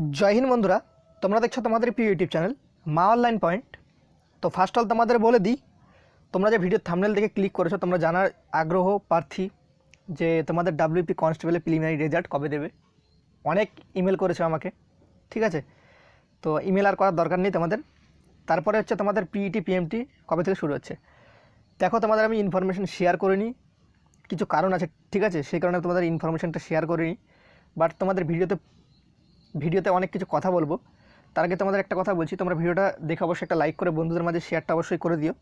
জয় হিন্দ বন্ধুরা, তোমরা দেখছ তোমাদের প্রিয় YouTube channel Maa online point. তো ফার্স্ট অল তোমাদের বলে দিই, তোমরা যে ভিডিও থামনেল দেখে ক্লিক করেছ, তোমরা জানার আগ্রহ, প্রার্থী যে তোমাদের ডাব্লিউপি কনস্টেবলের প্রিলিমিনারি রেজাল্ট কবে দেবে। অনেক ইমেল করেছ আমাকে, ঠিক আছে? তো ইমেল আর করার দরকার নেই তোমাদের। তারপরে হচ্ছে তোমাদের পিইটি পিএমটি কবে থেকে শুরু হচ্ছে। দেখো তোমাদের আমি ইনফরমেশন শেয়ার করে নিই, কিছু কারণ আছে, ঠিক আছে? সেই কারণে তোমাদের ইনফরমেশনটা শেয়ার করে নিই। বাট তোমাদের ভিডিওতে ভিডিওতে অনেক কিছু কথা বলব। তার আগে তোমাদের একটা কথা বলছি, তোমরা ভিডিওটা দেখে অবশ্যই একটা লাইক করে বন্ধুদের মাঝে শেয়ারটা অবশ্যই করে দিও।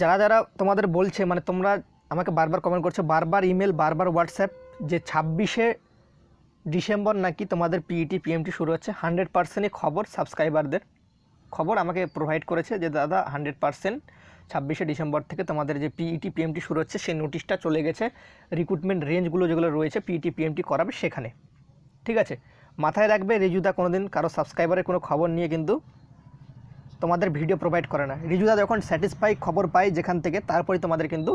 যারা যারা তোমাদের বলছে মানে তোমরা আমাকে বারবার কমেন্ট করছ, বারবার ইমেল বারবার হোয়াটসঅ্যাপ যে ছাব্বিশে ডিসেম্বর নাকি তোমাদের পিইটি পিএমটি শুরু হচ্ছে হান্ড্রেড পার্সেন্টই খবর সাবস্ক্রাইবারদের খবর আমাকে প্রোভাইড করেছে যে, দাদা হান্ড্রেড পার্সেন্ট ছাব্বিশে ডিসেম্বর থেকে তোমাদের যে পিইটি পিএমটি শুরু হচ্ছে, সেই নোটিশটা চলে গেছে। রিক্রুটমেন্ট রেঞ্জগুলো যেগুলো রয়েছে পিইটি পিএমটি করাবে সেখানে। ঠিক আছে? মাথায় রাখবে, রিজুদা কোনো দিন কারও সাবস্ক্রাইবারের কোনো খবর নিয়ে কিন্তু তোমাদের ভিডিও প্রোভাইড করে না। রিজুদা যখন স্যাটিসফাই খবর পাই যেখান থেকে তারপরে তোমাদের কিন্তু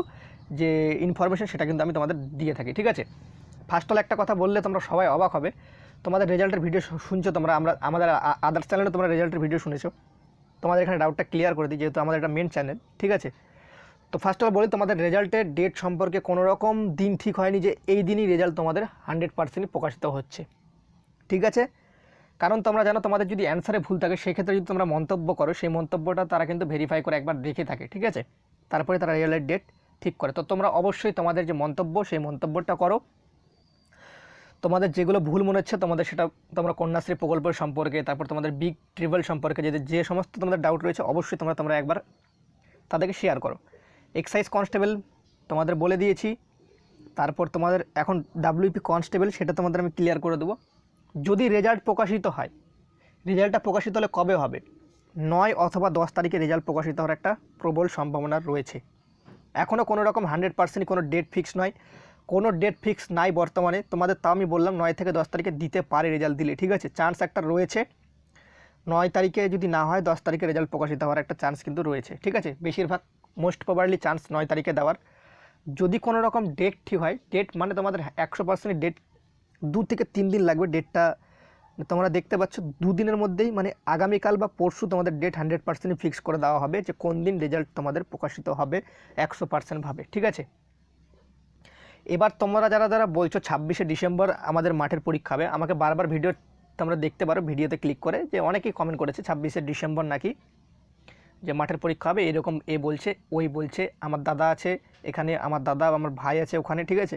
যে ইনফরমেশন সেটা কিন্তু আমি তোমাদের দিয়ে থাকি, ঠিক আছে? ফার্স্ট অল একটা কথা বললে তোমরা সবাই অবাক হবে। তোমাদের রেজাল্টের ভিডিও শুনছো তোমরা, আমরা, আমাদের আদার্স চ্যানেলে তোমরা রেজাল্টের ভিডিও শুনেছো। তোমাদের এখানে ডাউটটা ক্লিয়ার করে দিই, যেহেতু আমাদের একটা মেন চ্যানেল ঠিক আছে? তো ফার্স্ট অফ বলি, তোমাদের রেজাল্টের ডেট সম্পর্কে কোনো রকম দিন ঠিক হয়নি যে এই দিনই রেজাল্ট তোমাদের হান্ড্রেড পার্সেন্টই প্রকাশিত হচ্ছে। ঠিক আছে? কারণ তোমরা জানো, তোমাদের যদি অ্যান্সারে ভুল থাকে, সেক্ষেত্রে যদি তোমরা মন্তব্য করো, সেই মন্তব্যটা তারা কিন্তু ভেরিফাই করে একবার দেখে থাকে, ঠিক আছে? তারপরে তারা রেজাল্টের ডেট ঠিক করে। তো তোমরা অবশ্যই তোমাদের যে মন্তব্য, সেই মন্তব্যটা করো। তোমাদের যেগুলো ভুল মনে হচ্ছে, তোমাদের সেটা তোমরা কন্যাশ্রী প্রকল্প সম্পর্কে, তারপর তোমাদের বিগ ট্রিবল সম্পর্কে, যে যে সমস্ত তোমাদের ডাউট রয়েছে, অবশ্যই তোমরা তোমরা একবার তাদেরকে শেয়ার করো। এক্সাইজ কনস্টেবল তোমাদের বলে দিয়েছি। তারপর তোমাদের এখন ডাব্লিউপি কনস্টেবল সেটা তোমাদের আমি ক্লিয়ার করে দেবো। যদি রেজাল্ট প্রকাশিত হয় রেজাল্টটা প্রকাশিত হলে কবে হবে? নয় অথবা দশ তারিখে রেজাল্ট প্রকাশিত হওয়ার একটা প্রবল সম্ভাবনা রয়েছে। এখনও কোনো রকম হান্ড্রেড পার্সেন্ট কোনো ডেট ফিক্স নয়। কোনো ডেট ফিক্স নাই বর্তমানে। তোমাদের তাও আমি বললাম নয় থেকে দশ তারিখে দিতে পারে রেজাল্ট দিলে, ঠিক আছে? চান্স একটা রয়েছে। নয় তারিখে যদি না হয়, দশ তারিখে রেজাল্ট প্রকাশিত হওয়ার একটা চান্স কিন্তু রয়েছে, ঠিক আছে? বেশিরভাগ মোস্ট প্রবাবলি চান্স নয় তারিখে দেওয়ার। যদি কোনো রকম ডেট ঠিক হয় ডেট মানে তোমাদের একশো পার্সেন্ট ডেট দু থেকে তিন দিন লাগবে ডেটটা তোমরা দেখতে পাচ্ছ দুদিনের মধ্যেই মানে আগামীকাল বা পরশু তোমাদের ডেট হান্ড্রেড পার্সেন্ট ফিক্স করে দেওয়া হবে যে কোন দিন রেজাল্ট তোমাদের প্রকাশিত হবে একশো পার্সেন্টভাবে ঠিক আছে? এবার তোমরা যারা যারা বলছো ছাব্বিশে ডিসেম্বর আমাদের মাঠের পরীক্ষা হবে, আমাকে বারবার ভিডিও তোমরা দেখতে পারো, ভিডিওতে ক্লিক করে, যে অনেকেই কমেন্ট করেছে ছাব্বিশে ডিসেম্বর নাকি যে মাঠের পরীক্ষা হবে, এরকম এ বলছে, ওই বলছে, আমার দাদা আছে এখানে, আমার দাদা, আমার ভাই আছে ওখানে, ঠিক আছে?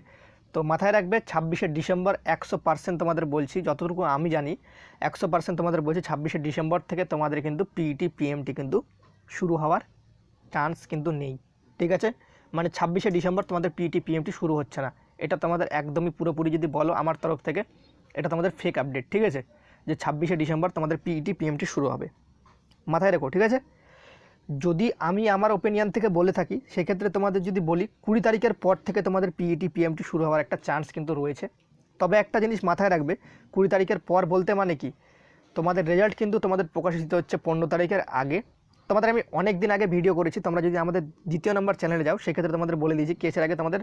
তো মাথায় রাখবে, ছাব্বিশে ডিসেম্বর একশো পার্সেন্ট তোমাদের বলছি, যতটুকু আমি জানি, একশো পার্সেন্ট তোমাদের বলছি ছাব্বিশে ডিসেম্বর থেকে তোমাদের কিন্তু পিইটি পিএমটি কিন্তু শুরু হওয়ার চান্স কিন্তু নেই, ঠিক আছে? মানে ছাব্বিশে ডিসেম্বর তোমাদের পিইটি পিএমটি শুরু হচ্ছে না। এটা তোমাদের একদমই পুরোপুরি যদি বলো আমার তরফ থেকে, এটা তোমাদের ফেক আপডেট ঠিক আছে? যে ছাব্বিশে ডিসেম্বর তোমাদের পিইটি পিএমটি শুরু হবে। মাথায় রেখো, ঠিক আছে? যদি আমি আমার ওপিনিয়ন থেকে বলে থাকি, সেক্ষেত্রে তোমাদের যদি বলি, কুড়ি তারিখের পর থেকে তোমাদের পিইটি পিএমটি শুরু হওয়ার একটা চান্স কিন্তু রয়েছে। তবে একটা জিনিস মাথায় রাখবে, কুড়ি তারিখের পর বলতে মানে কি? তোমাদের রেজাল্ট কিন্তু তোমাদের প্রকাশিত হচ্ছে পনেরো তারিখের আগে। তোমাদের আমি অনেক দিন আগে ভিডিও করেছি, তোমরা যদি আমাদের দ্বিতীয় নম্বর চ্যানেলে যাও, সেক্ষেত্রে তোমাদের বলে দিয়েছি কেসের আগে তোমাদের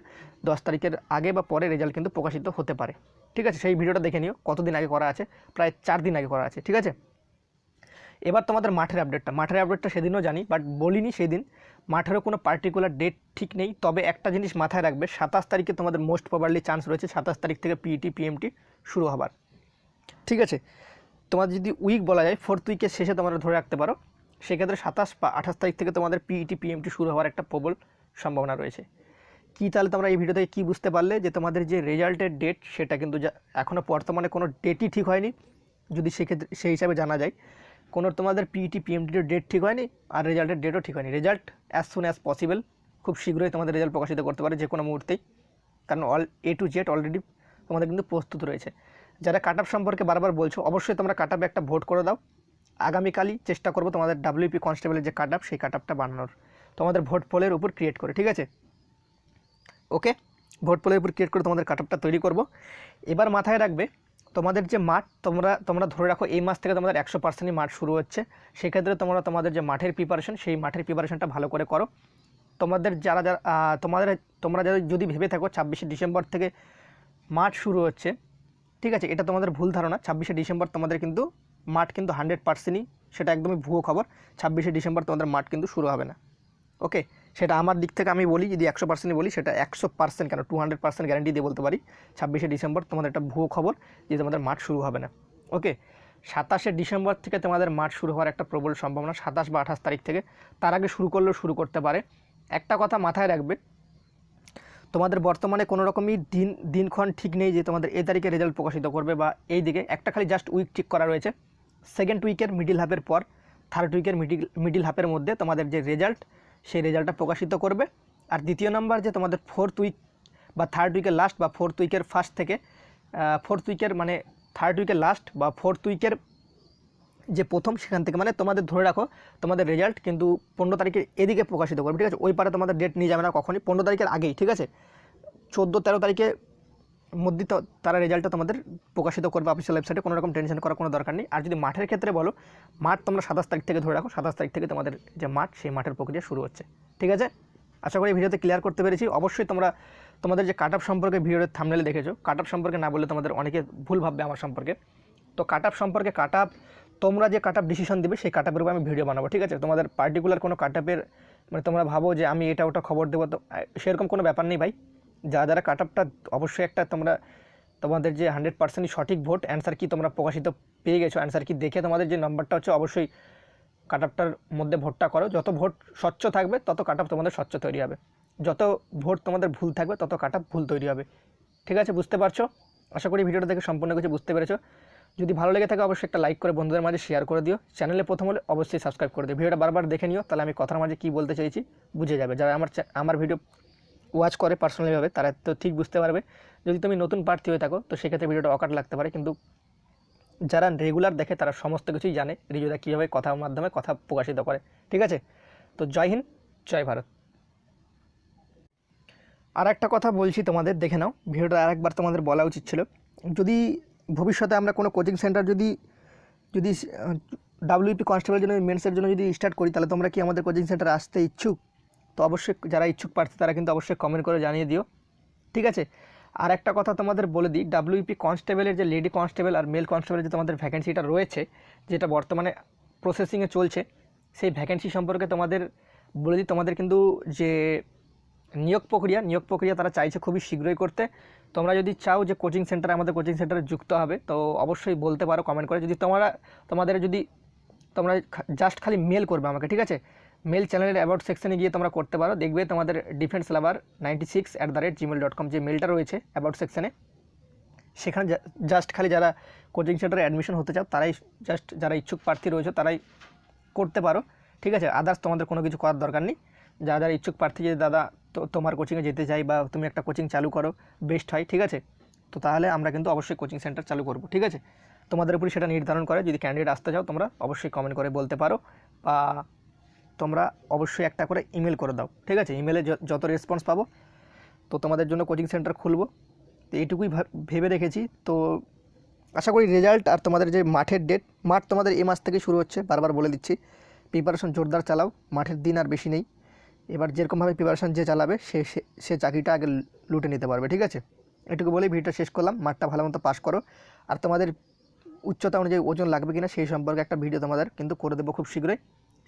দশ তারিখের আগে বা পরে রেজাল্ট কিন্তু প্রকাশিত হতে পারে। ঠিক আছে? সেই ভিডিওটা দেখে নিও, কতদিন আগে করা আছে? প্রায় চার দিন আগে করা আছে, ঠিক আছে? এবার তোমাদের মাঠের আপডেটটা মাঠের আপডেটটা সেদিনও জানি বাট বলিনি সেদিন। মাঠেরও কোনো পার্টিকুলার ডেট ঠিক নেই, তবে একটা জিনিস মাথায় রাখবে, সাতাশ তারিখে তোমাদের মোস্ট প্রবাবলি চান্স রয়েছে সাতাশ তারিখ থেকে পিইটি পিএমটি শুরু হবার। ঠিক আছে? তোমাদের যদি উইক বলা যায় ফোর্থ উইকের শেষে তোমরা ধরে রাখতে পারো, সেক্ষেত্রে সাতাশ বা আঠাশ তারিখ থেকে তোমাদের পিইটি পিএমটি শুরু হওয়ার একটা প্রবল সম্ভাবনা রয়েছে। কী তাহলে তোমরা এই ভিডিওতে কী বুঝতে পারলে যে তোমাদের যে রেজাল্টের ডেট সেটা কিন্তু এখনও বর্তমানে কোনো ডেটই ঠিক হয়নি। যদি সেক্ষেত্রে সেই হিসাবে জানা যায় কোনো তোমাদের পিইটি পিএমটির ডেট ঠিক হয়নি আর রেজাল্টের ডেটও ঠিক হয়নি। Result as soon as possible খুব শীঘ্রই তোমাদের রেজাল্ট প্রকাশিত করতে পারে যে কোনো মুহূর্তেই। কারণ all A to Z already তোমাদের কিন্তু প্রস্তুত রয়েছে। যারা কাট সম্পর্কে বারবার বলছো, অবশ্যই তোমরা কাট একটা ভোট করে দাও। আগামীকালই চেষ্টা করব তোমাদের ডাব্লিউপি কনস্টেবলের যে কাট সেই কাট বানানোর। তোমাদের ভোট পোলের উপর ক্রিয়েট করে, ঠিক আছে? ওকে ভোট পোলের উপর ক্রিয়েট করে তোমাদের কাট তৈরি করব। এবার মাথায় রাখবে তোমাদের যে মাঠ, তোমরা তোমরা ধরে রাখো এই মাস থেকে তোমাদের একশো পার্সেন্টই মাঠ শুরু হচ্ছে। সেক্ষেত্রে তোমরা তোমাদের যে মাঠের প্রিপারেশন সেই মাঠের প্রিপারেশনটা ভালো করে করো। তোমাদের যারা যারা তোমাদের, তোমরা যারা যদি ভেবে থাকো ছাব্বিশে ডিসেম্বর থেকে মাঠ শুরু হচ্ছে, ঠিক আছে, এটা তোমাদের ভুল ধারণা। ছাব্বিশে ডিসেম্বর তোমাদের কিন্তু মাঠ কিন্তু হান্ড্রেড পার্সেন্টই সেটা একদমই ভুয়ো খবর। ছাব্বিশে ডিসেম্বর তোমাদের মাঠ কিন্তু শুরু হবে না। ওকে সেটা আমার দিক থেকে আমি বলি, যদি একশো পার্সেন্টই বলি, সেটা একশো পার্সেন্ট কেন? টু হান্ড্রেড পার্সেন্ট গ্যারান্টি দিয়ে বলতে পারি। ছাব্বিশে ডিসেম্বর তোমাদের একটা ভুয়ো খবর যে তোমাদের মাঠ শুরু হবে না। ওকে? সাতাশে ডিসেম্বর থেকে তোমাদের মাঠ শুরু হওয়ার একটা প্রবল সম্ভাবনা, সাতাশ বা আঠাশ তারিখ থেকে। তার আগে শুরু করলেও শুরু করতে পারে। একটা কথা মাথায় রাখবে, তোমাদের বর্তমানে কোনো রকমই দিন, দিনক্ষণ ঠিক নেই যে তোমাদের এই তারিখে রেজাল্ট প্রকাশিত করবে বা এই দিকে। একটা খালি জাস্ট উইক ঠিক করা রয়েছে। সেকেন্ড উইকের মিডিল হাফের পর থার্ড উইকের মিডিল মিডিল হাফের মধ্যে তোমাদের যে রেজাল্ট সেই রেজাল্টটা প্রকাশিত করবে। আর দ্বিতীয় নাম্বার যে তোমাদের ফোর্থ উইক বা থার্ড উইকের লাস্ট বা ফোর্থ উইকের ফার্স্ট থেকে ফোর্থ উইকের মানে থার্ড উইকের লাস্ট বা ফোর্থ উইকের যে প্রথম সেখান থেকে মানে তোমাদের ধরে রাখো, তোমাদের রেজাল্ট কিন্তু পনেরো তারিখের এদিকে প্রকাশিত করবে, ঠিক আছে? ওই পারে তোমাদের ডেট নিয়ে যাবে না কখনই, পনেরো তারিখের আগেই, ঠিক আছে? চোদ্দ তেরো তারিখে মধ্যে তারা রেজাল্টটা তোমাদের প্রকাশিত করবে অফিসিয়াল ওয়েবসাইটে কোনো রকম টেনশন করার কোনো দরকার নেই। আর যদি মাঠের ক্ষেত্রে বলো, মাঠ তোমরা সাতাশ তারিখ থেকে ধরে রাখো, সাতাশ তারিখ থেকে তোমাদের যে মাঠ, সেই মাঠের প্রক্রিয়া শুরু হচ্ছে। ঠিক আছে? আশা করি ভিডিওতে ক্লিয়ার করতে পেরেছি। অবশ্যই তোমরা, তোমাদের যে কাট সম্পর্কে ভিডিওর থামনেলে দেখেছ কাট সম্পর্কে না বললে তোমাদের অনেকে ভুল ভাববে আমার সম্পর্কে। তো কাট সম্পর্কে কাট তোমরা যে কাট ডিসিশন দেবে, সেই কাট উপর আমি ভিডিও বানাবো, ঠিক আছে? তোমাদের পার্টিকুলার কোনো কাট মানে তোমরা ভাবো যে আমি এটা ওটা খবর দেবো, তো সেরকম কোনো ব্যাপার নেই ভাই। যারা যারা কাট আপটা অবশ্যই একটা তোমরা, তোমাদের যে হান্ড্রেড পার্সেন্ট সঠিক ভোট অ্যান্সার কি তোমরা প্রকাশিত পেয়ে গেছো অ্যান্সার কি দেখে তোমাদের যে নম্বরটা হচ্ছে অবশ্যই কাট আপটার মধ্যে ভোটটা করো। যত ভোট স্বচ্ছ থাকবে, তত কাট আপ তোমাদের স্বচ্ছ তৈরি হবে। যত ভোট তোমাদের ভুল থাকবে, তত কাট আপ ভুল তৈরি হবে। ঠিক আছে, বুঝতে পারছ? আশা করি ভিডিওটা দেখে সম্পূর্ণ কিছু বুঝতে পেরেছ। যদি ভালো লেগে থাকে, অবশ্যই একটা লাইক করে বন্ধুদের মাঝে শেয়ার করে দিও। চ্যানেলে প্রথম হলে অবশ্যই সাবস্ক্রাইব করে দিও। ভিডিওটা বারবার দেখে নিও, তাহলে আমি কথার মাঝে কী বলতে চাইছি, বুঝে যাবে। যারা আমার আমার ভিডিও ওয়াচ করে পার্সোনালিভাবে তারা তো ঠিক বুঝতে পারবে। যদি তুমি নতুন প্রার্থী হয়ে থাকো, তো সেক্ষেত্রে ভিডিওটা অকাট লাগতে পারে। কিন্তু যারা রেগুলার দেখে, তারা সমস্ত কিছুই জানে। রিজুদা কীভাবে কথার মাধ্যমে কথা প্রকাশিত করে। ঠিক আছে? তো জয় হিন্দ, জয় ভারত। আর একটা কথা বলছি তোমাদের, দেখে নাও। ভিডিওটা আরেকবার তোমাদের বলা উচিত ছিল। যদি ভবিষ্যতে আমরা কোনো কোচিং সেন্টার যদি যদি ডাব্লিউপি কনস্টেবলের জন্য মেন্সের জন্য যদি স্টার্ট করি, তাহলে তোমরা কি আমাদের কোচিং সেন্টারে আসতে ইচ্ছুক? তো অবশ্যই যারা ইচ্ছুক প্রার্থী, তারা কিন্তু অবশ্যই কমেন্ট করে জানিয়ে দিও। ঠিক আছে? আর একটা কথা তোমাদের বলে দিই ডাব্লিউপি কনস্টেবলের যে লেডি কনস্টেবল আর মেল কনস্টেবলের যে তোমাদের ভ্যাকেন্সিটা রয়েছে, যেটা বর্তমানে প্রসেসিংয়ে চলছে, সেই ভ্যাকেন্সি সম্পর্কে তোমাদের বলে দিই, তোমাদের কিন্তু যে নিয়োগ প্রক্রিয়া নিয়োগ প্রক্রিয়া তারা চাইছে খুবই শীঘ্রই করতে। তোমরা যদি চাও যে কোচিং সেন্টার আমাদের কোচিং সেন্টারে যুক্ত হবে, তো অবশ্যই বলতে পারো কমেন্ট করে। যদি তোমরা, তোমাদের যদি, তোমরা জাস্ট খালি মেল করবে আমাকে, ঠিক আছে? মেল চ্যানেলের অ্যাবাউট সেকশনে গিয়ে তোমরা করতে পারো। দেখবে তোমাদের defence lover ninety six at the rate Gmail dot com যে মেলটা রয়েছে অ্যাবাউট সেকশনে সেখানে জাস্ট খালি যারা কোচিং সেন্টারে অ্যাডমিশন হতে চাও, তারাই জাস্ট যারা ইচ্ছুক প্রার্থী রয়েছে, তারাই করতে পারো। ঠিক আছে? আদার্স তোমাদের কোনো কিছু করার দরকার নেই। যারা যারা ইচ্ছুক প্রার্থী যে দাদা তো, তোমার কোচিংয়ে যেতে চাই বা তুমি একটা কোচিং চালু করো বেস্ট হয়, ঠিক আছে? তো তাহলে আমরা কিন্তু অবশ্যই কোচিং সেন্টার চালু করব, ঠিক আছে? তোমাদের উপরই সেটা নির্ধারণ করে। যদি ক্যান্ডিডেট আসতে চাও, তোমরা অবশ্যই কমেন্ট করে বলতে পারো বা তোমরা অবশ্যই একটা করে ইমেল করে দাও, ঠিক আছে? ইমেলে যত রেসপন্স পাবো, তো তোমাদের জন্য কোচিং সেন্টার খুলবো। তো এইটুকুই ভাব- রেখেছি। তো আশা করি রেজাল্ট আর তোমাদের যে মাঠের ডেট মাঠ তোমাদের এ মাস থেকে শুরু হচ্ছে, বারবার বলে দিচ্ছি। প্রিপারেশন জোরদার চালাও, মাঠের দিন আর বেশি নেই। এবার যেরকমভাবে প্রিপারেশন যে চালাবে, সে, সে- সে চাকরিটা আগে লুটে নিতে পারবে, ঠিক আছে? এটুকু বলেই ভিডিওটা শেষ করলাম। মাঠটা ভালো মতো পাস করো। আর তোমাদের উচ্চতা অনুযায়ী ওজন লাগবে কিনা, সেই সম্পর্কে একটা ভিডিও তোমাদের কিন্তু করে দেবো খুব শীঘ্রই।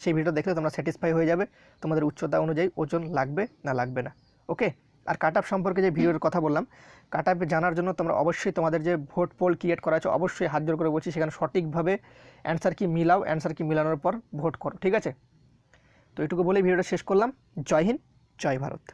সেই ভিডিওটা দেখলে তোমরা স্যাটিসফাই হয়ে যাবে। তোমাদের উচ্চতা অনুযায়ী ওজন লাগবে না লাগবে না। ওকে আর কাট সম্পর্কে যে ভিডিওর কথা বললাম কাট জানার জন্য তোমরা অবশ্যই তোমাদের যে ভোট পোল ক্রিয়েট করা আছে, অবশ্যই হাত জোর করে বলছি, সেখানে সঠিকভাবে অ্যান্সার কি মিলাও অ্যান্সার কি মিলানোর পর ভোট করো, ঠিক আছে? তো এটুকু বলেই ভিডিওটা শেষ করলাম। জয় হিন্দ, জয় ভারত।